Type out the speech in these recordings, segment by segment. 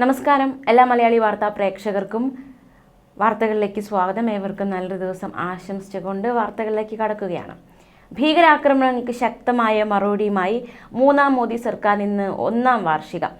നമസ്കാരം. എല്ലാ മലയാളി വാർത്താ പ്രേക്ഷകർക്കും വാർത്തകളിലേക്ക് സ്വാഗതം. ഏവർക്കും നല്ലൊരു ദിവസം ആശംസിച്ചുകൊണ്ട് വാർത്തകളിലേക്ക് കടക്കുകയാണ്. ഭീകരാക്രമണങ്ങൾക്ക് ശക്തമായ മറുപടിയുമായി മൂന്നാം മോദി സർക്കാർ ഇന്ന് ഒന്നാം വാർഷികം.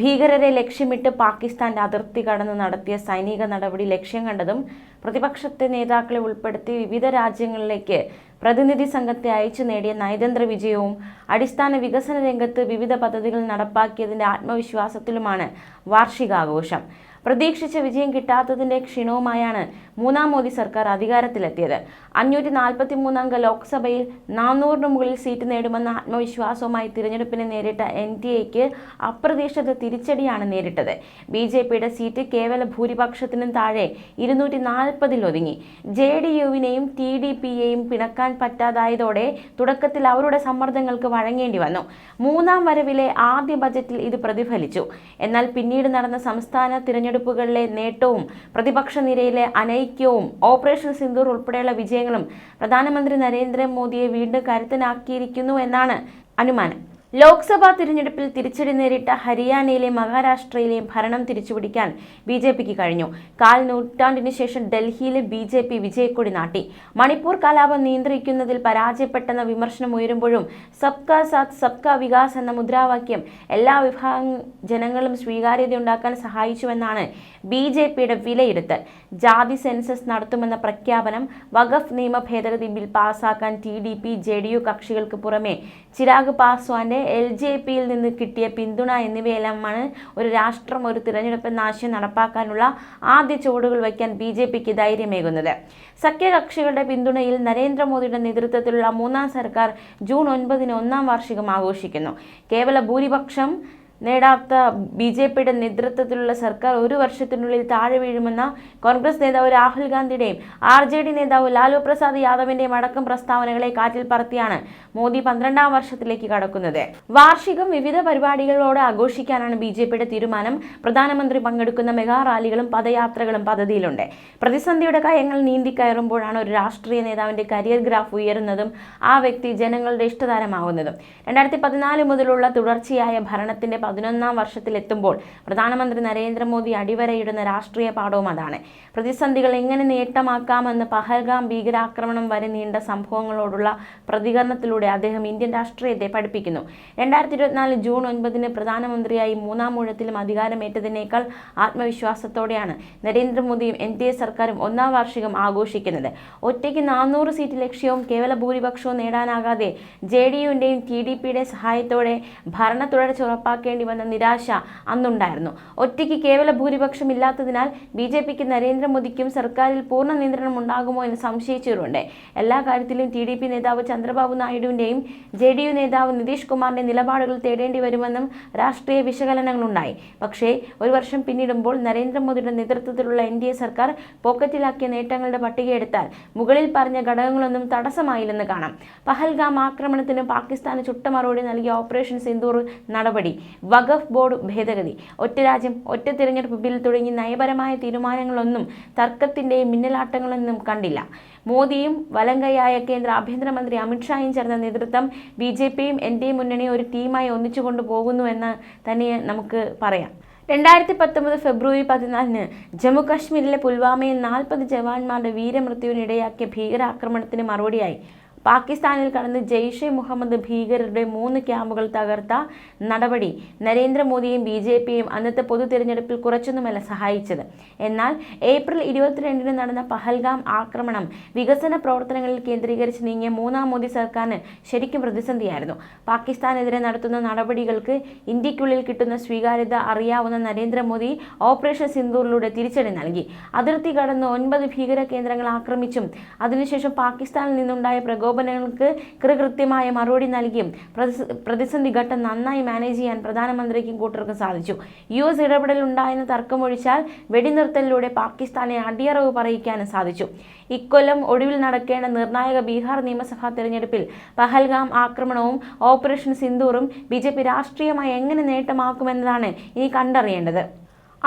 ഭീകരരെ ലക്ഷ്യമിട്ട് പാകിസ്ഥാന്റെ അതിർത്തി കടന്ന് നടത്തിയ സൈനിക നടപടി ലക്ഷ്യം കണ്ടതും പ്രതിപക്ഷത്തെ നേതാക്കളെ ഉൾപ്പെടുത്തി വിവിധ രാജ്യങ്ങളിലേക്ക് പ്രതിനിധി സംഘത്തെ അയച്ചു നേടിയ നയതന്ത്ര വിജയവും അടിസ്ഥാന വികസന രംഗത്ത് വിവിധ പദ്ധതികൾ നടപ്പാക്കിയതിന്റെ ആത്മവിശ്വാസത്തിലുമാണ് വാർഷികാഘോഷം. പ്രതീക്ഷിച്ച വിജയം കിട്ടാത്തതിന്റെ ക്ഷീണവുമായാണ് മൂന്നാം മോദി സർക്കാർ അധികാരത്തിലെത്തിയത്. അഞ്ഞൂറ്റി നാൽപ്പത്തി മൂന്നംഗ ലോക്സഭയിൽ നാനൂറിന് മുകളിൽ സീറ്റ് നേടുമെന്ന ആത്മവിശ്വാസവുമായി തിരഞ്ഞെടുപ്പിനെ നേരിട്ട എൻ ഡി എക്ക് അപ്രതീക്ഷിത തിരിച്ചടിയാണ് നേരിട്ടത്. ബി ജെ പിയുടെ സീറ്റ് കേവല ഭൂരിപക്ഷത്തിനും താഴെ ഇരുന്നൂറ്റി നാൽപ്പതിൽ ഒതുങ്ങി. ജെ ഡി യുവിനെയും ടി ഡി പിയെയും പിണക്കാൻ പറ്റാതായതോടെ തുടക്കത്തിൽ അവരുടെ സമ്മർദ്ദങ്ങൾക്ക് വഴങ്ങേണ്ടി വന്നു. മൂന്നാം വരവിലെ ആദ്യ ബജറ്റിൽ ഇത് പ്രതിഫലിച്ചു. എന്നാൽ പിന്നീട് നടന്ന സംസ്ഥാന തിരഞ്ഞെടുപ്പുകളിലെ നേട്ടവും പ്രതിപക്ഷ നിരയിലെ അനൈക്യവും ഓപ്പറേഷൻ സിന്ദൂർ ഉൾപ്പെടെയുള്ള വിജയങ്ങളും പ്രധാനമന്ത്രി നരേന്ദ്രമോദിയെ വീണ്ടും കരുത്തനാക്കിയിരിക്കുന്നു എന്നാണ് അനുമാനം. ലോക്സഭാ തിരഞ്ഞെടുപ്പിൽ തിരിച്ചടി നേരിട്ട ഹരിയാനയിലെയും മഹാരാഷ്ട്രയിലെയും ഭരണം തിരിച്ചുപിടിക്കാൻ ബി ജെ പിക്ക് കഴിഞ്ഞു. കാൽ നൂറ്റാണ്ടിന് ശേഷം ഡൽഹിയിലെ ബി ജെ പി വിജയക്കൊടി നാട്ടി. മണിപ്പൂർ കലാപം നിയന്ത്രിക്കുന്നതിൽ പരാജയപ്പെട്ടെന്ന വിമർശനം ഉയരുമ്പോഴും സബ്കാ സാത്ത് സബ്കാ വികാസ് എന്ന മുദ്രാവാക്യം എല്ലാ വിഭാഗം ജനങ്ങളും സ്വീകാര്യതയുണ്ടാക്കാൻ സഹായിച്ചുവെന്നാണ് ബി ജെ പിയുടെ വിലയിരുത്തൽ. ജാതി സെൻസസ് നടത്തുമെന്ന പ്രഖ്യാപനം വഖഫ് നിയമ ഭേദഗതി bill പാസാക്കാൻ T D P J D U കക്ഷികൾക്ക് പുറമെ ചിരാഗ് പാസ്വാന്റെ എൽ ജെ പിയിൽ നിന്ന് കിട്ടിയ പിന്തുണ എന്നിവയെല്ലാമാണ് ഒരു രാഷ്ട്രം ഒരു തിരഞ്ഞെടുപ്പ് നാശം നടപ്പാക്കാനുള്ള ആദ്യ ചുവടുകൾ വയ്ക്കാൻ ബി ജെ പിക്ക് ധൈര്യമേകുന്നത്. സഖ്യകക്ഷികളുടെ പിന്തുണയിൽ നരേന്ദ്രമോദിയുടെ നേതൃത്വത്തിലുള്ള മൂന്നാം സർക്കാർ ജൂൺ ഒൻപതിന് ഒന്നാം വാർഷികം ആഘോഷിക്കുന്നു. കേവല ഭൂരിപക്ഷം നേടാത്ത ബി ജെ പിയുടെ നേതൃത്വത്തിലുള്ള സർക്കാർ ഒരു വർഷത്തിനുള്ളിൽ താഴെ വീഴുമെന്ന കോൺഗ്രസ് നേതാവ് രാഹുൽ ഗാന്ധിയുടെയും ആർ ജെ ഡി നേതാവ് ലാലു പ്രസാദ് യാദവിന്റെയും അടക്കം പ്രസ്താവനകളെ കാറ്റിൽ പറത്തിയാണ് മോദി പന്ത്രണ്ടാം വർഷത്തിലേക്ക് കടക്കുന്നത്. വാർഷികം വിവിധ പരിപാടികളോടെ ആഘോഷിക്കാനാണ് ബി ജെ പിയുടെ തീരുമാനം. പ്രധാനമന്ത്രി പങ്കെടുക്കുന്ന മെഗാ റാലികളും പദയാത്രകളും പദ്ധതിയിലുണ്ട്. പ്രതിസന്ധിയുടെ കയങ്ങൾ നീന്തിക്കയറുമ്പോഴാണ് ഒരു രാഷ്ട്രീയ നേതാവിന്റെ കരിയർ ഗ്രാഫ് ഉയരുന്നതും ആ വ്യക്തി ജനങ്ങളുടെ ഇഷ്ടതാരമാകുന്നതും. രണ്ടായിരത്തി പതിനാല് മുതലുള്ള തുടർച്ചയായ ഭരണത്തിന്റെ പതിനൊന്നാം വർഷത്തിലെത്തുമ്പോൾ പ്രധാനമന്ത്രി നരേന്ദ്രമോദി അടിവരയിടുന്ന രാഷ്ട്രീയ പാഠവും അതാണ്. പ്രതിസന്ധികൾ എങ്ങനെ നേട്ടമാക്കാമെന്ന് പഹൽഗാം ഭീകരാക്രമണം വരെ നീണ്ട സംഭവങ്ങളോടുള്ള പ്രതികരണത്തിലൂടെ അദ്ദേഹം ഇന്ത്യൻ രാഷ്ട്രീയത്തെ പഠിപ്പിക്കുന്നു. രണ്ടായിരത്തി ഇരുപത്തിനാല് ജൂൺ ഒൻപതിന് പ്രധാനമന്ത്രിയായി മൂന്നാം ഊഴത്തിലും അധികാരമേറ്റതിനേക്കാൾ ആത്മവിശ്വാസത്തോടെയാണ് നരേന്ദ്രമോദിയും എൻ ഡി എ സർക്കാരും ഒന്നാം വാർഷികം ആഘോഷിക്കുന്നത്. ഒറ്റയ്ക്ക് നാനൂറ് സീറ്റ് ലക്ഷ്യവും കേവല ഭൂരിപക്ഷവും നേടാനാകാതെ ജെ ഡി യുവിന്റെയും ടി ഡി പിയുടെ സഹായത്തോടെ ഭരണ തുടർച്ച ഉറപ്പാക്കേണ്ടി വന്ന നിരാശ അന്നുണ്ടായിരുന്നു. ഒറ്റയ്ക്ക് കേവല ഭൂരിപക്ഷം ഇല്ലാത്തതിനാൽ ബി ജെ പിക്ക് നരേന്ദ്രമോദിക്കും സർക്കാരിൽ പൂർണ നിയന്ത്രണം ഉണ്ടാകുമോ എന്ന് സംശയിച്ചവരുണ്ട്. എല്ലാ കാര്യത്തിലും ടി ഡി പി നേതാവ് ചന്ദ്രബാബു നായിഡുവിന്റെയും ജെ ഡി യു നേതാവ് നിതീഷ് കുമാറിന്റെ നിലപാടുകൾ തേടേണ്ടി വരുമെന്നും രാഷ്ട്രീയ വിശകലനങ്ങളുണ്ടായി. പക്ഷേ ഒരു വർഷം പിന്നിടുമ്പോൾ നരേന്ദ്രമോദിയുടെ നേതൃത്വത്തിലുള്ള എൻ ഡി എ സർക്കാർ പോക്കറ്റിലാക്കിയ നേട്ടങ്ങളുടെ പട്ടികയെടുത്താൽ മുകളിൽ പറഞ്ഞ ഘടകങ്ങളൊന്നും തടസ്സമായില്ലെന്ന് കാണാം. പഹൽഗാം ആക്രമണത്തിന് പാകിസ്ഥാന് ചുട്ട മറുപടി നൽകിയ ഓപ്പറേഷൻ സിന്ദൂർ നടപടി. വഖഫ് ബോർഡ് ഭേദഗതി. ഒറ്റ രാജ്യം ഒറ്റ തിരഞ്ഞെടുപ്പ് ബിൽ തുടങ്ങി നയപരമായ തീരുമാനങ്ങളൊന്നും തർക്കത്തിന്റെയും മിന്നലാട്ടങ്ങളൊന്നും കണ്ടില്ല. മോദിയും വലങ്കയായ കേന്ദ്ര ആഭ്യന്തരമന്ത്രി അമിത്ഷായും ചേർന്ന നേതൃത്വം ബി ജെ പിയും എൻ ഡി എ മുന്നണിയും ഒരു ടീമായി ഒന്നിച്ചു കൊണ്ടുപോകുന്നു എന്ന് തന്നെ നമുക്ക് പറയാം. രണ്ടായിരത്തി പത്തൊമ്പത് ഫെബ്രുവരി പതിനാലിന് ജമ്മു കാശ്മീരിലെ പുൽവാമയിൽ നാൽപ്പത് ജവാന്മാരുടെ വീരമൃത്യുവിനിടയാക്കിയ ഭീകരാക്രമണത്തിന് മറുപടിയായി. പാകിസ്ഥാനിൽ കടന്ന് ജെയ്ഷെ മുഹമ്മദ് ഭീകരരുടെ മൂന്ന് ക്യാമ്പുകൾ തകർത്ത നടപടി നരേന്ദ്രമോദിയും ബി ജെ പിയും അന്നത്തെ പൊതു തിരഞ്ഞെടുപ്പിൽ കുറച്ചൊന്നുമല്ല സഹായിച്ചത്. എന്നാൽ ഏപ്രിൽ ഇരുപത്തിരണ്ടിന് നടന്ന പഹൽഗാം ആക്രമണം വികസന പ്രവർത്തനങ്ങളിൽ കേന്ദ്രീകരിച്ച് നീങ്ങിയ മൂന്നാം മോദി സർക്കാരിന് ശരിക്കും പ്രതിസന്ധിയായിരുന്നു. പാകിസ്ഥാനെതിരെ നടത്തുന്ന നടപടികൾക്ക് ഇന്ത്യക്കുള്ളിൽ കിട്ടുന്ന സ്വീകാര്യത അറിയാവുന്ന നരേന്ദ്രമോദി ഓപ്പറേഷൻ സിന്ദൂറിലൂടെ തിരിച്ചടി നൽകി. അതിർത്തി കടന്ന് ഒൻപത് ഭീകര കേന്ദ്രങ്ങൾ ആക്രമിച്ചും അതിനുശേഷം പാകിസ്ഥാനിൽ നിന്നുണ്ടായ പ്രകോപനം പ്രകോപനങ്ങൾക്ക് കൃത്യമായ മറുപടി നൽകിയും പ്രതിസന്ധി ഘട്ടം നന്നായി മാനേജ് ചെയ്യാൻ പ്രധാനമന്ത്രിക്കും കൂട്ടർക്കും സാധിച്ചു. യു എസ് ഇടപെടലുണ്ടായെന്ന് തർക്കമൊഴിച്ചാൽ വെടിനിർത്തലിലൂടെ പാകിസ്ഥാനെ അടിയറവ് പറയിക്കാനും സാധിച്ചു. ഇക്കൊല്ലം ഒടുവിൽ നടക്കേണ്ട നിർണായക ബീഹാർ നിയമസഭാ തെരഞ്ഞെടുപ്പിൽ പഹൽഗാം ആക്രമണവും ഓപ്പറേഷൻ സിന്ദൂറും ബി രാഷ്ട്രീയമായി എങ്ങനെ നേട്ടമാക്കുമെന്നതാണ് ഇനി കണ്ടറിയേണ്ടത്.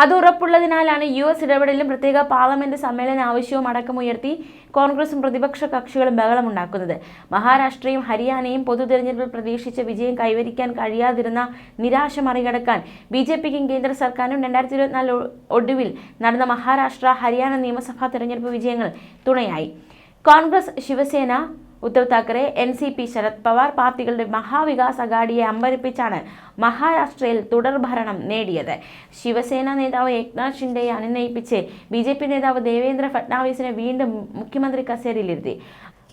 അത് ഉറപ്പുള്ളതിനാലാണ് യു എസ് ഇടപെടലും പ്രത്യേക പാർലമെന്റ് സമ്മേളന ആവശ്യവും അടക്കമുയർത്തി കോൺഗ്രസും പ്രതിപക്ഷ കക്ഷികളും ബഹളമുണ്ടാക്കുന്നത് മഹാരാഷ്ട്രയും ഹരിയാനയും പൊതു പ്രതീക്ഷിച്ച വിജയം കൈവരിക്കാൻ കഴിയാതിരുന്ന നിരാശ മറികടക്കാൻ ബി ജെ പിക്കും കേന്ദ്ര സർക്കാരും രണ്ടായിരത്തി ഇരുപത്തിനാല് ഒടുവിൽ നടന്ന മഹാരാഷ്ട്ര ഹരിയാന നിയമസഭാ തെരഞ്ഞെടുപ്പ് വിജയങ്ങൾ തുണയായി. Congress Shiv Sena Uddhav Thackeray N C P Sharad Pawar പാർട്ടികളുടെ മഹാവികാസ് അഗാഡിയെ അമ്പരിപ്പിച്ചാണ് മഹാരാഷ്ട്രയിൽ തുടർഭരണം നേടിയത്. ശിവസേന നേതാവ് ഏക്നാഥ് ഷിൻഡെയെ അനുനയിപ്പിച്ച് ബി ജെ പി നേതാവ് ദേവേന്ദ്ര ഫട്നാവിസിനെ വീണ്ടും മുഖ്യമന്ത്രി കസേരയിലിരുത്തി.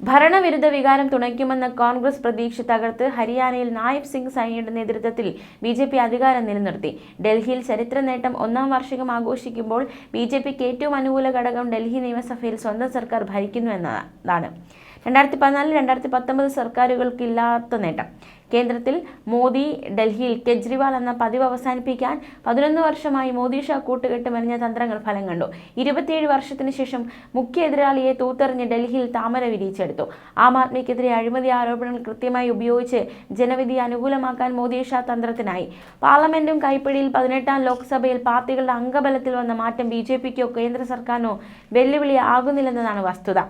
ഭരണവിരുദ്ധ വികാരം തുണയ്ക്കുമെന്ന കോൺഗ്രസ് പ്രതീക്ഷ തകർത്ത് ഹരിയാനയിൽ നായബ് സിംഗ് സൈനിയുടെ നേതൃത്വത്തിൽ ബി ജെ പി അധികാരം നിലനിർത്തി. ഡൽഹിയിൽ ചരിത്ര നേട്ടം ഒന്നാം വാർഷികം ആഘോഷിക്കുമ്പോൾ ബി ജെ പിക്ക് ഏറ്റവും അനുകൂല ഘടകം ഡൽഹി നിയമസഭയിൽ സ്വന്തം സർക്കാർ ഭരിക്കുന്നു എന്നതാണ്. രണ്ടായിരത്തി പതിനാലിൽ രണ്ടായിരത്തി പത്തൊമ്പത് സർക്കാരുകൾക്കില്ലാത്ത നേട്ടം. കേന്ദ്രത്തിൽ മോദി ഡൽഹിയിൽ കെജ്രിവാൾ എന്ന പതിവ് അവസാനിപ്പിക്കാൻ പതിനൊന്ന് വർഷമായി മോദി ഷാ കൂട്ടുകെട്ട് മെനഞ്ഞ തന്ത്രങ്ങൾ ഫലം കണ്ടു. ഇരുപത്തിയേഴ് വർഷത്തിന് ശേഷം മുഖ്യ എതിരാളിയെ തൂത്തെറിഞ്ഞ് ഡൽഹിയിൽ താമര വിരിയിച്ചെടുത്തു. ആം ആദ്മിക്കെതിരെ അഴിമതി ആരോപണങ്ങൾ കൃത്യമായി ഉപയോഗിച്ച് ജനവിധി അനുകൂലമാക്കാൻ മോദി ഷാ തന്ത്രത്തിനായി. പാർലമെന്റും കൈപ്പിടിയിൽ പതിനെട്ടാം ലോക്സഭയിൽ പാർട്ടികളുടെ അംഗബലത്തിൽ വന്ന മാറ്റം ബി ജെ പിക്കോ കേന്ദ്ര സർക്കാരിനോ വെല്ലുവിളി ആകുന്നില്ലെന്നതാണ് വസ്തുത.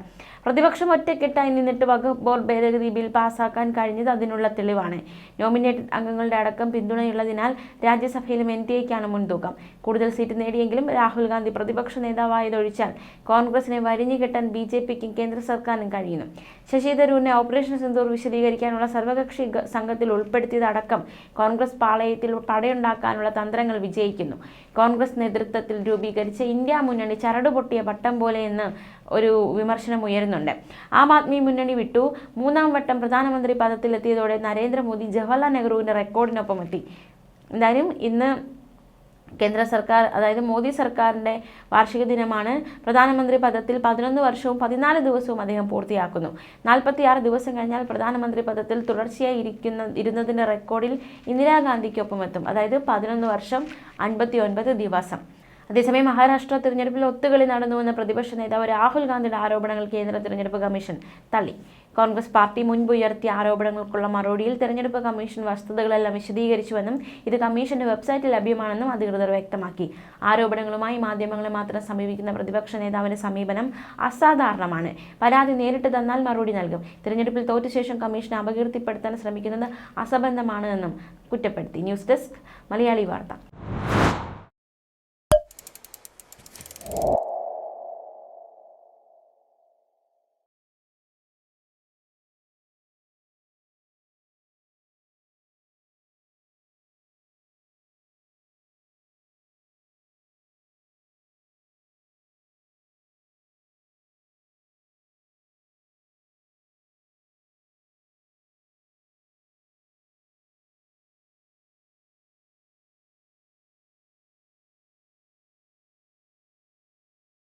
പ്രതിപക്ഷം ഒറ്റക്കെട്ടായി നിന്നിട്ട് വകുപ്പ് ബോർഡ് ഭേദഗതി ബിൽ പാസാക്കാൻ കഴിഞ്ഞത് അതിനുള്ള തെളിവാണ്. നോമിനേറ്റഡ് അംഗങ്ങളുടെ അടക്കം പിന്തുണയുള്ളതിനാൽ രാജ്യസഭയിലും എൻ ഡി എക്കാണ് മുൻതൂക്കം. കൂടുതൽ സീറ്റ് നേടിയെങ്കിലും രാഹുൽ ഗാന്ധി പ്രതിപക്ഷ നേതാവായതൊഴിച്ചാൽ കോൺഗ്രസിനെ വരിഞ്ഞുകെട്ടാൻ ബി ജെ പിക്കും കേന്ദ്ര സർക്കാരിനും കഴിയുന്നു. ശശി തരൂരിനെ ഓപ്പറേഷൻ സിന്ദൂർ വിശദീകരിക്കാനുള്ള സർവകക്ഷി സംഘത്തിൽ ഉൾപ്പെടുത്തിയതടക്കം കോൺഗ്രസ് പാളയത്തിൽ പടയുണ്ടാക്കാനുള്ള തന്ത്രങ്ങൾ വിജയിക്കുന്നു. കോൺഗ്രസ് നേതൃത്വത്തിൽ രൂപീകരിച്ച ഇന്ത്യ മുന്നണി ചരടുപൊട്ടിയ പട്ടം പോലെയെന്ന് ഒരു വിമർശനം ഉയരുന്നുണ്ട്. ആം ആദ്മി മുന്നണി വിട്ടു. മൂന്നാം വട്ടം പ്രധാനമന്ത്രി പദത്തിലെത്തിയതോടെ നരേന്ദ്രമോദി ജവഹർലാൽ നെഹ്റുവിന്റെ റെക്കോർഡിനൊപ്പം എത്തി എന്തായാലും ഇന്ന് കേന്ദ്ര സർക്കാർ അതായത് മോദി സർക്കാരിന്റെ വാർഷിക ദിനമാണ്. പ്രധാനമന്ത്രി പദത്തിൽ പതിനൊന്ന് വർഷവും പതിനാല് ദിവസവും അദ്ദേഹം പൂർത്തിയാക്കുന്നു. നാൽപ്പത്തിയാറ് ദിവസം കഴിഞ്ഞാൽ പ്രധാനമന്ത്രി പദത്തിൽ തുടർച്ചയായി ഇരിക്കുന്ന ഇരുന്നതിന്റെ റെക്കോർഡിൽ ഇന്ദിരാഗാന്ധിക്കൊപ്പം എത്തും. അതായത് പതിനൊന്ന് വർഷം അൻപത്തി ഒൻപത് ദിവസം. അതേസമയം മഹാരാഷ്ട്ര തിരഞ്ഞെടുപ്പിൽ ഒത്തുകളി നടന്നുവെന്ന പ്രതിപക്ഷ നേതാവ് രാഹുൽ ഗാന്ധിയുടെ ആരോപണങ്ങൾ കേന്ദ്ര തിരഞ്ഞെടുപ്പ് കമ്മീഷൻ തള്ളി. കോൺഗ്രസ് പാർട്ടി മുൻപ് ഉയർത്തിയ ആരോപണങ്ങൾക്കുള്ള മറുപടിയിൽ തെരഞ്ഞെടുപ്പ് കമ്മീഷൻ വസ്തുതകളെല്ലാം വിശദീകരിച്ചുവെന്നും ഇത് കമ്മീഷന്റെ വെബ്സൈറ്റിൽ ലഭ്യമാണെന്നും അധികൃതർ വ്യക്തമാക്കി. ആരോപണങ്ങളുമായി മാധ്യമങ്ങളെ മാത്രം സമീപിക്കുന്ന പ്രതിപക്ഷ നേതാവിന്റെ സമീപനം അസാധാരണമാണ്. പരാതി നേരിട്ട് തന്നാൽ മറുപടി നൽകും. തിരഞ്ഞെടുപ്പിൽ തോറ്റ ശേഷം കമ്മീഷനെ അപകീർത്തിപ്പെടുത്താൻ ശ്രമിക്കുന്നത് അസംബന്ധമാണ് എന്നും കുറ്റപ്പെടുത്തി. ന്യൂസ് ഡെസ്ക് മലയാളി വാർത്ത.